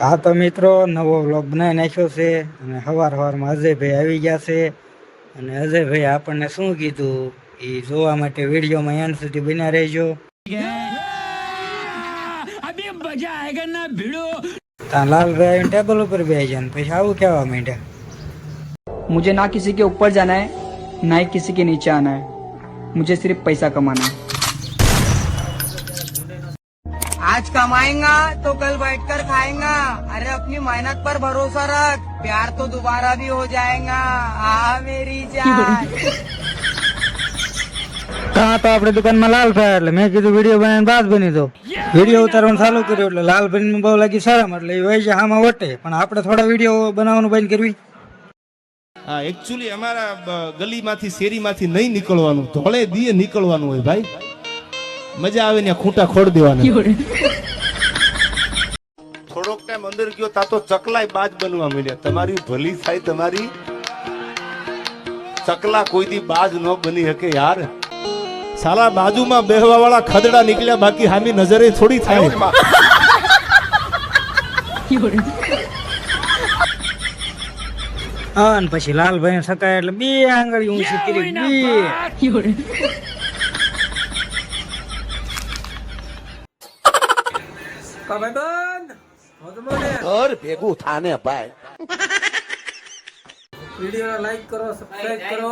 હા તો મિત્રો નવો વ્લોગ બનાવી નાખ્યો છે અને સવાર સવારમાં અજયભાઈ આવી ગયા છે અને અજયભાઈ આપણને શું કીધું એ જોવા માટે વિડીયોમાં એન્ડ સુધી બન્યા રહેજો ત્યાં લાલભાઈ આવીને ટેબલ ઉપર બેસી જાય ને પછી આવું કહેવા માંડ્યા मुझे ना किसी के ऊपर जाना है ना ही किसी के नीचे आना है मुझे सिर्फ पैसा कमाना है आज कमाएगा तो कल बैठकर खाएगा अरे अपनी मेहनत पर भरोसा रख प्यार तो दोबारा भी हो जाएगा हाँ मेरी जान ત્યાં તો આપણે દુકાનમાં લાલભાઈ એટલે મેં કીધું વિડીયો બનાવીને બાદ બની દો વિડીયો ઉતારવાનું ચાલુ કર્યું એટલે લાલભાઈ બહુ લાગી શરમ એટલે એ હોય છે આમાં વટે પણ આપણે થોડા વિડીયો બનાવવાનું બંધ કરવી હા એકચ્યુઅલી અમારા બ- ગલીમાંથી શેરીમાંથી નહીં નીકળવાનું ધોળે દીએ નીકળવાનું હોય ભાઈ મજા આવે ને ખૂંટા ખોડ દેવાના. થોડોક ટાઈમ અંદર ગયો તા તો ચકલાય બાજ બનવા મળ્યા તમારી ભલી થાય તમારી ચકલા કોઈ દી બાજ ન બની શકે યાર. સાલા બાજુમાં બેહવા વાળા ખદડા નીકળ્યા બાકી હામી નજરે થોડી થાય. અન પછી લાલભાઈ સકાય એટલે બે આંગળી ઊંચી કરી બે. ઘર ભેગું થાને ભાઈ. વીડિયો લાઈક કરો સબસ્ક્રાઇબ કરો.